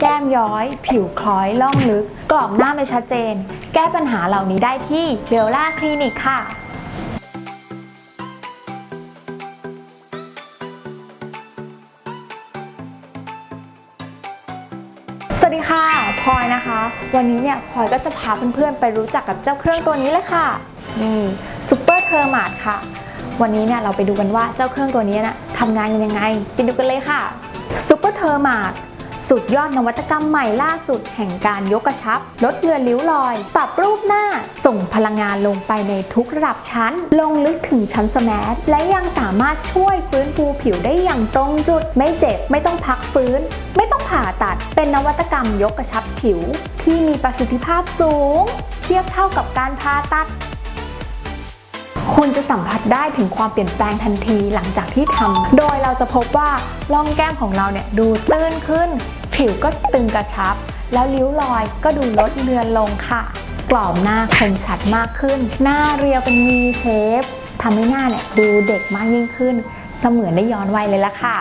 แก้มย้อย ผิวคล้อยล่องลึก กรอบหน้าไม่ชัดเจน แก้ปัญหาเหล่านี้ได้ที่เบลล่าคลินิกค่ะสวัสดีค่ะพลอยนะคะ วันนี้เนี่ยพลอยก็จะพาเพื่อนๆ ไปรู้จักกับเจ้าเครื่องตัวนี้เลยค่ะ นี่ซูเปอร์เทอร์มาดค่ะ วันนี้เนี่ยเราไปดูกันว่าเจ้าเครื่องตัวนี้นะทำงานกันยังไง ไปดูกันเลยค่ะซูเปอร์เทอร์มาด สุดยอดนวัตกรรมใหม่ล่าสุดแห่งการยกกระชับ ลดเลือนริ้วรอย ปรับรูปหน้า ส่งพลังงานลงไปในทุกระดับชั้น ลงลึกถึงชั้นสแมทและยังสามารถช่วยฟื้นฟูผิวได้อย่างตรงจุด ไม่เจ็บ ไม่ต้องพักฟื้น ไม่ต้องผ่าตัด เป็นนวัตกรรมยกกระชับผิว ที่มีประสิทธิภาพสูง เทียบเท่ากับการผ่าตัด คุณจะสัมผัสได้ถึงความเปลี่ยนแปลงทันทีหลังจากที่ทำโดยเราจะพบว่าร่องแก้มของเราเนี่ยดูตื้นขึ้น ผิวก็ตึงกระชับ แล้วริ้วรอยก็ดูลดเลือนลงค่ะ กรอบหน้าคมชัดมากขึ้น หน้าเรียวเป็นมีเชฟทำให้หน้าเนี่ยดูเด็กมากยิ่งขึ้น เสมือนได้ย้อนวัยเลยละค่ะ